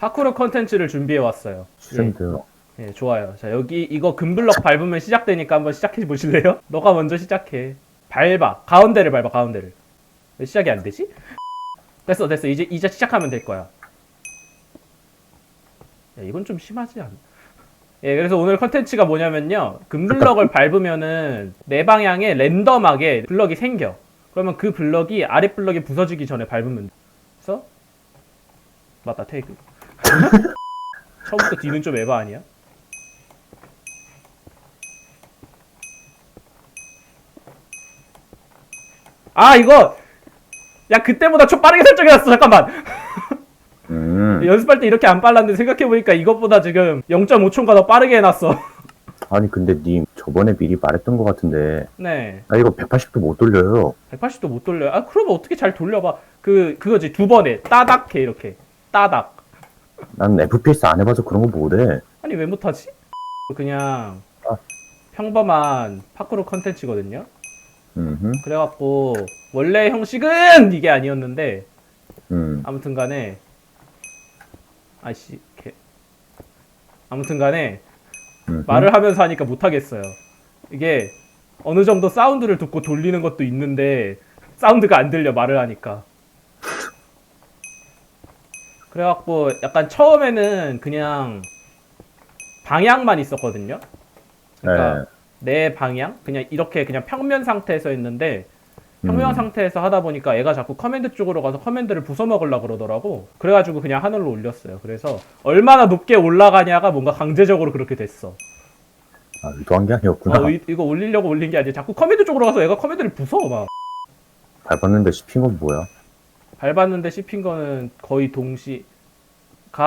파쿠르 컨텐츠를 준비해 왔어요. 추천돼요. 예, 좋아요. 자, 여기 이거 금블럭 밟으면 시작되니까 한번 시작해 보실래요? 너가 먼저 시작해. 밟아. 가운데를 밟아, 가운데를. 왜 시작이 안 되지? 됐어, 됐어. 이제, 이제 시작하면 될 거야. 야, 이건 좀 심하지 않나? 예, 그래서 오늘 컨텐츠가 뭐냐면요. 금블럭을 밟으면은 내 방향에 랜덤하게 블럭이 생겨. 그러면 그 블럭이 아래 블럭이 부서지기 전에 밟으면 돼. 그래서 맞다, 테이크. 처음부터 뒤는 좀 에바 아니야? 아 이거! 야 그때보다 좀 빠르게 설정해놨어. 잠깐만. 음. 연습할 때 이렇게 안 빨랐는데 생각해보니까 이것보다 지금 0.5초인가 더 빠르게 해놨어. 아니 근데 님 저번에 미리 말했던 것 같은데. 네. 아 이거 180도 못 돌려요. 180도 못 돌려요? 아 그러면 어떻게 잘 돌려봐. 그 그거지. 두 번에 따닥 해 이렇게. 따닥 난 FPS 안 해봐서 그런 거 못해. 아니 왜 못하지? 그냥 아. 평범한 파크로 컨텐츠거든요 음. 그래갖고 원래 형식은 이게 아니었는데 음. 아무튼 간에 아씨 개 아무튼 간에 음. 말을 하면서 하니까 못하겠어요 이게 어느 정도 사운드를 듣고 돌리는 것도 있는데 사운드가 안 들려 말을 하니까 그래갖고 약간 처음에는 그냥 방향만 있었거든요 그러니까 네. 내 방향 그냥 이렇게 그냥 평면 상태에서 했는데 평면 음. 상태에서 하다 보니까 얘가 자꾸 커맨드 쪽으로 가서 커맨드를 부숴먹으려 그러더라고. 그래가지고 그냥 하늘로 올렸어요. 그래서 얼마나 높게 올라가냐가 뭔가 강제적으로 그렇게 됐어. 아 의도한 게 아니었구나. 어, 이, 이거 올리려고 올린 게 아니라 자꾸 커맨드 쪽으로 가서 얘가 커맨드를 부숴 막. 밟았는데 씹힌 건 뭐야? 밟았는데 씹힌 거는 거의 동시가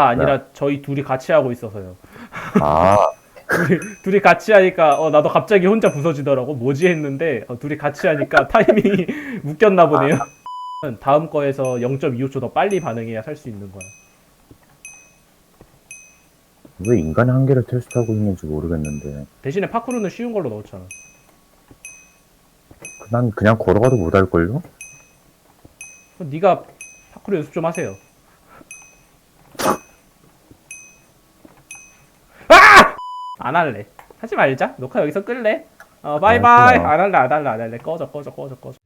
아니라 저희 둘이 같이 하고 있어서요. 아 둘이, 둘이 같이 하니까 어 나도 갑자기 혼자 부서지더라고. 뭐지 했는데 어, 둘이 같이 하니까 타이밍이 묶였나 보네요. 다음 거에서 0.25초 더 빨리 반응해야 살 수 있는 거야. 왜 인간의 한계를 테스트하고 있는지 모르겠는데 대신에 파쿠르는 쉬운 걸로 넣었잖아. 난 그냥 걸어가도 못할걸요? 네가 파쿠르 연습 좀 하세요. 아! 안 할래. 하지 말자. 녹화 여기서 끌래. 어, 바이바이. 알았어요. 안 할래, 안 할래, 안 할래. 꺼져, 꺼져, 꺼져, 꺼져.